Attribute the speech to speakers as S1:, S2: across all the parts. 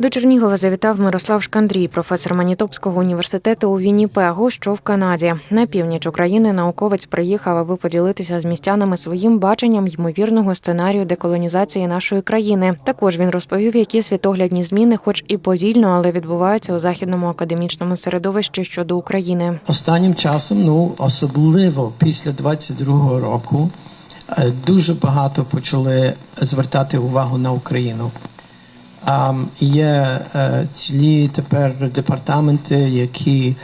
S1: До Чернігова завітав Мирослав Шкандрій, професор Манітопського університету у Вінніпегу, що в Канаді. На північ України науковець приїхав, аби поділитися з містянами своїм баченням ймовірного сценарію деколонізації нашої країни. Також він розповів, які світоглядні зміни, хоч і повільно, але відбуваються у західному академічному середовищі щодо України.
S2: Останнім часом, ну особливо після 22-го року, е, дуже багато почали звертати увагу на Україну. Є е, цілі тепер департаменти, які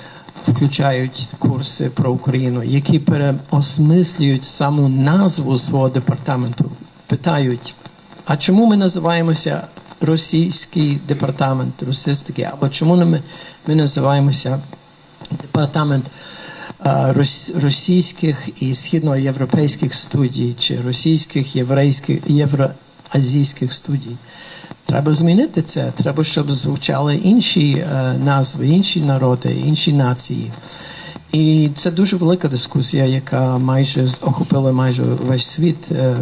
S2: включають курси про Україну, які переосмислюють саму назву свого департаменту. Питають, а чому ми називаємося російський департамент, російський, або чому ми, ми називаємося департамент е, рос- російських і східноєвропейських студій, чи російських, єврейських, євроазійських студій. Треба змінити це. Треба, щоб звучали інші е, назви, інші народи, інші нації. І це дуже велика дискусія, яка майже охопила майже весь світ е,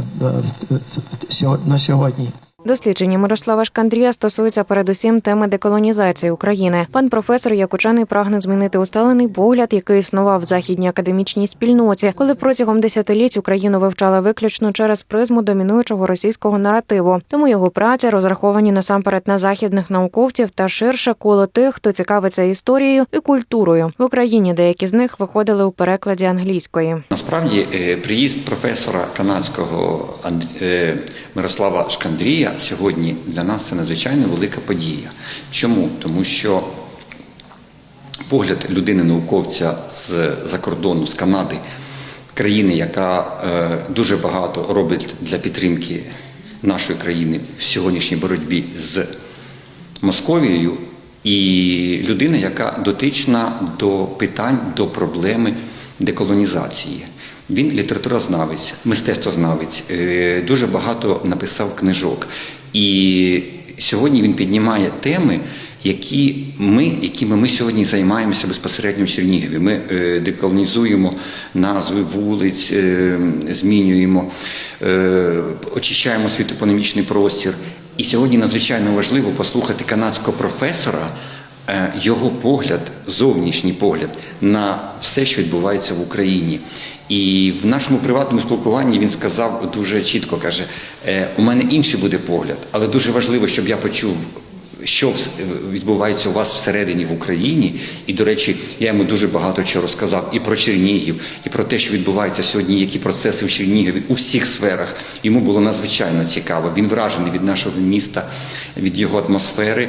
S2: на сьогодні.
S1: Дослідження Мирослава Шкандрія стосується передусім теми деколонізації України. Пан професор як учений прагне змінити усталений погляд, який існував в західній академічній спільноті, коли протягом десятиліть Україну вивчали виключно через призму домінуючого російського наративу. Тому його праці розраховані насамперед на західних науковців та ширше коло тих, хто цікавиться історією і культурою в Україні. Деякі з них виходили у перекладі англійської.
S3: Насправді е, приїзд професора канадського е, Мирослава Шкандрія сьогодні для нас це надзвичайно велика подія. Чому? Тому що погляд людини-науковця з за кордону, з Канади, країни, яка е, дуже багато робить для підтримки нашої країни в сьогоднішній боротьбі з Московією, і людина, яка дотична до питань, до проблеми деколонізації. Він літературознавець, мистецтвознавець, е, дуже багато написав книжок. І сьогодні він піднімає теми, які ми, якими ми сьогодні займаємося безпосередньо в Чернігові. Ми е, деколонізуємо назви вулиць, е, змінюємо, очищаємо світопономічний простір. І сьогодні надзвичайно важливо послухати канадського професора, його погляд, зовнішній погляд на все, що відбувається в Україні. І в нашому приватному спілкуванні він сказав дуже чітко: каже: «Е, у мене інший буде погляд, але дуже важливо, щоб я почув. Що відбувається у вас всередині в Україні, і до речі, я йому дуже багато чого розказав і про Чернігів, і про те, що відбувається сьогодні, які процеси в Чернігові у всіх сферах. Йому було надзвичайно цікаво. Він вражений від нашого міста, від його атмосфери.